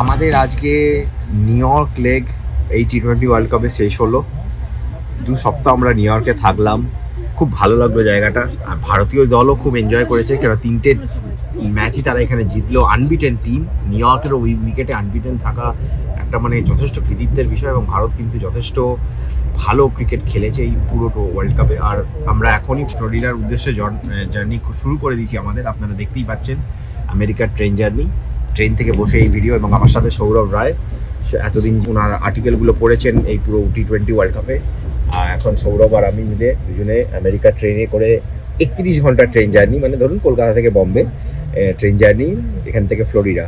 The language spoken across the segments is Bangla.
আমাদের আজকে নিউ ইয়র্ক লেগ এই টি টোয়েন্টি ওয়ার্ল্ড কাপে শেষ হলো। দু সপ্তাহ আমরা নিউ ইয়র্কে থাকলাম। খুব ভালো লাগল জায়গাটা। আর ভারতীয় দলও খুব এনজয় করেছে কেন তিনটে ম্যাচই তারা এখানে জিতলো। আনবিটেন টিম নিউ ইয়র্কেরও ওই উইকেটে আনবিটেন থাকা একটা মানে যথেষ্ট কৃতিত্বের বিষয় এবং ভারত কিন্তু যথেষ্ট ভালো ক্রিকেট খেলেছে এই পুরো ওয়ার্ল্ড কাপে আর আমরা এখনই ফ্লোরিডার উদ্দেশ্যে জার্নি শুরু করে দিয়েছি আমাদের। আপনারা দেখতেই পাচ্ছেন আমেরিকার ট্রেন জার্নি ট্রেন থেকে বসে এই ভিডিও এবং আমার সাথে সৌরভ রায় এতদিন ওনার আর্টিকেলগুলো পড়েছেন এই পুরো টি টোয়েন্টি ওয়ার্ল্ড কাপে আর এখন সৌরভ আর আমি মিলে দুজনে আমেরিকা ট্রেনে করে একত্রিশ ঘণ্টার ট্রেন জার্নি মানে ধরুন কলকাতা থেকে বম্বে ট্রেন জার্নি এখান থেকে ফ্লোরিডা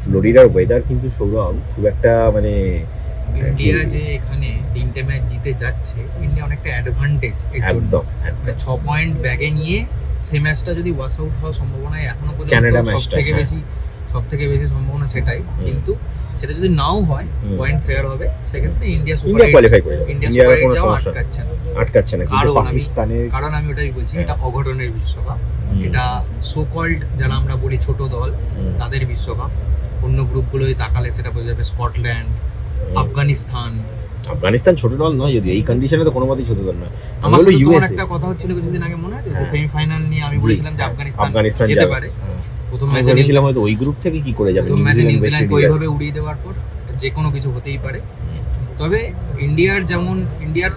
ফ্লোরিডার ওয়েদার কিন্তু সৌরভ খুব একটা মানে ইন্ডিয়া যে এখানে তিনটে ম্যাচ জিতে যাচ্ছে ইন্ডিয়া অনেকটা অ্যাডভান্টেজ একদম মানে ছ পয়েন্ট ব্যাগে নিয়ে সেই ম্যাচটা যদি ওয়াশ আউট হওয়ার সম্ভাবনা এখনও পর্যন্ত সব থেকে হ্যাঁ। বেশি সব থেকে বেশি সম্ভাবনা সেটাই। কিন্তু সেটা যদি নাও হয় পয়েন্ট শেয়ার হবে সেক্ষেত্রে ইন্ডিয়া সুপার ইন্ডিয়া কোয়ালিফাই করে। ইন্ডিয়া সুপার কোনো সমস্যা আটকাচ্ছে না। আটকাচ্ছে না কিন্তু কারণ আমি- পাকিস্তানের কারণ আমি ওটাই বলছি হ্যাঁ। এটা অঘটনের বিশ্বকাপ। এটা সো কল্ড যারা আমরা বলি ছোট দল তাদের বিশ্বকাপ। অন্য গ্রুপগুলোই তাকালে সেটা বোঝা যাবে স্কটল্যান্ড। আফগানিস্তান। আফগানিস্তান ছোট দল নয় যদি এই কন্ডিশনে তো কোনো মতেই ছোট দল নয়। আমার সাথে একটা কথা হচ্ছিল কিছুদিন আগে মনে আছে? হ্যাঁ। সেমিফাইনাল নিয়ে আমি বলেছিলাম যে হ্যাঁ, আফগানিস্তান যেতে পারে। হ্যাঁ। প্রথম ম্যাচে ভেবেছিলাম হয়তো ওই গ্রুপ থেকে কি করে যাবে প্রথম ম্যাচে নিউজিল্যান্ডকে ওইভাবে উড়িয়ে দেওয়ার পর যে কোনো কিছু হতেই পারে। তবে ইন্ডিয়ার যেমন ইন্ডিয়ার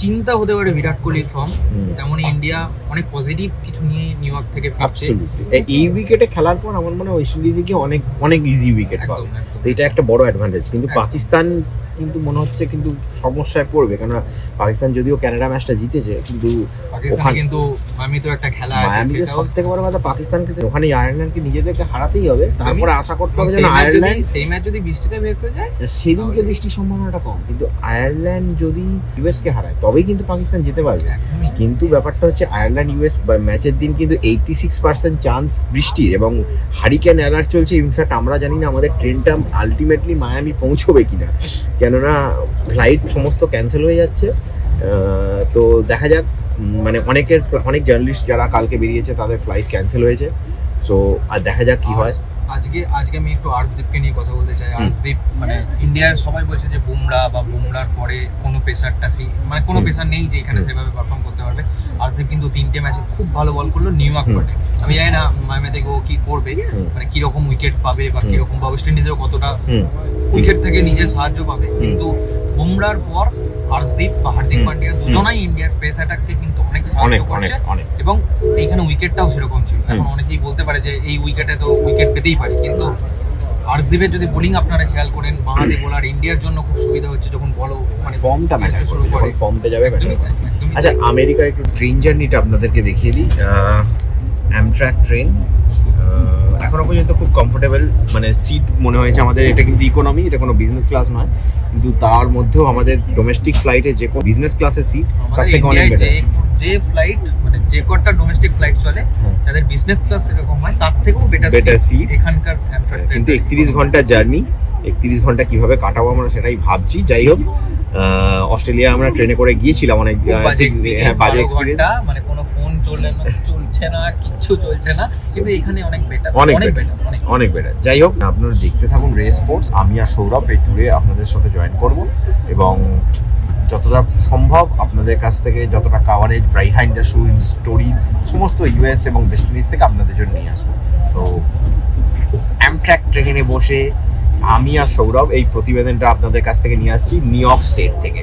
চিন্তা হতে পারে বিরাট কোহলির ফর্ম তেমনই ইন্ডিয়া অনেক পজিটিভ কিছু নিয়ে নিউ ইয়র্ক থেকে ফিরছে। এই উইকেটে খেলার পর আমার মনে হয় ওয়েস্ট ইন্ডিজে অনেক অনেক ইজি উইকেট পাবে। তো এটা একটা বড় অ্যাডভান্টেজ কিন্তু পাকিস্তান কিন্তু মনে হচ্ছে কিন্তু সমস্যায় পড়বে। কেননা পাকিস্তান যদিও কানাডা ম্যাচটা জিতেছে কিন্তু পাকিস্তানে কিন্তু আমি তো একটা খেলা আছে মায়ামিতে সব থেকে বড় কথা পাকিস্তানকে ওখানে আয়ারল্যান্ডকে নিজেদেরকে হারাতেই হবে তারপরে আশা করতে হবে যদি আয়ারল্যান্ড সেই ম্যাচ যদি বৃষ্টিতে ভেসে যায় সেদিনকে বৃষ্টির সম্ভাবনাটা কম কিন্তু আয়ারল্যান্ড যদি ইউএসকে হারায় তবেই কিন্তু পাকিস্তান যেতে পারবে। কিন্তু ব্যাপারটা হচ্ছে আয়ারল্যান্ড ইউএস ম্যাচের দিন কিন্তু এইটটি সিক্স পার্সেন্ট চান্স বৃষ্টির এবং হারিকেন অ্যালার্ট চলছে ইনফ্যাক্ট আমরা জানি না আমাদের ট্রেনটা আলটিমেটলি মায়ামি পৌঁছবে কিনা। কেননা ফ্লাইট সমস্ত ক্যান্সেল হয়ে যাচ্ছে। তো দেখা যাক মানে অনেকের অনেক জার্নালিস্ট যারা কালকে বেরিয়েছে তাদের ফ্লাইট ক্যান্সেল হয়েছে। সো আর দেখা যাক কি হয়। আজকে আজকে আমি একটু আর্শদীপকে নিয়ে কথা বলতে চাই। আর্শদীপ মানে ইন্ডিয়ার সবাই বলছে যে বুমরা বা বুমরার পরে কোনো পেসারটা সেই মানে কোনো। পেসার নেই যে এখানে সেভাবে পারফর্ম করতে পারবে। আর্শদীপ কিন্তু তিনটে ম্যাচে খুব ভালো বল করল নিউ ইয়র্ক। কোর্টে আমি জানি না মাইমে থেকে ও কি করবে। মানে কীরকম উইকেট পাবে বা। কীরকম বা ওয়েস্ট ইন্ডিজেও কতটা উইকেট থেকে নিজের সাহায্য পাবে কিন্তু বুমরার পর আর্শদীপ বা হার্দিক পান্ডিয়া দুজনাই ইন্ডিয়ার পেস অ্যাটাককে কিন্তু অনেক সাহায্য করছে এবং এইখানে উইকেটটাও সেরকম ছিল। এখন অনেকেই বলতে পারে যে এই উইকেটে তো উইকেট পেতেই পারে কিন্তু আর্শদীপের যদি বোলিং আপনারা খেয়াল করেন বাঁহাতি বোলার ইন্ডিয়ার জন্য খুব সুবিধা হচ্ছে যখন বড় মানে ফর্মটা শুরু করে। ফর্মটা যাবে আচ্ছা আমেরিকার একটু ট্রেন জার্নিটা আপনাদেরকে দেখিয়ে দিই। অ্যামট্রাক ট্রেন এখনও পর্যন্ত খুব কমফোর্টেবল মানে সিট মনে হয়েছে আমাদের এটা কিন্তু ইকোনমি এটা কোনো বিজনেস ক্লাস নয়। কিন্তু তার মধ্যেও আমাদের ডোমেস্টিক ফ্লাইটে যে কোনো বিজনেস ক্লাসের সিট তার থেকে অনেক বেটার যে যে ফ্লাইট মানে যে কটা ডোমেস্টিক ফ্লাইট চলে যাদের বিজনেস ক্লাস এরকম হয় তার থেকেও বেটার সিট এখানকার কিন্তু একত্রিশ ঘণ্টার জার্নি একত্রিশ ঘণ্টা কীভাবে কাটাবো আমরা সেটাই ভাবছি। যাই হোক অস্ট্রেলিয়া আমরা ট্রেনে করে গিয়েছিলাম অনেক বাজে experience, হ্যাঁ এক্সপিরিয়েন্স মানে কোনো ফোন চলে না চলছে না কিচ্ছু চলছে না কিন্তু এখানে অনেক বেটার অনেক বেটার অনেক বেটার যাই হোক আপনারা দেখতে থাকুন রে স্পোর্টস আমি আর সৌরভ এই ট্যুরে আপনাদের সাথে জয়েন করব এবং যতটা সম্ভব আপনাদের কাছ থেকে যতটা coverage behind the shoe story সমস্ত ইউএস এবং ওয়েস্ট ইন্ডিজ থেকে আপনাদের জন্য নিয়ে আসব। তো অ্যামট্র্যাক ট্রেনে বসে আমি আর সৌরভ এই প্রতিবেদনটা আপনাদের কাছ থেকে নিয়ে আসছি নিউ ইয়র্ক স্টেট থেকে।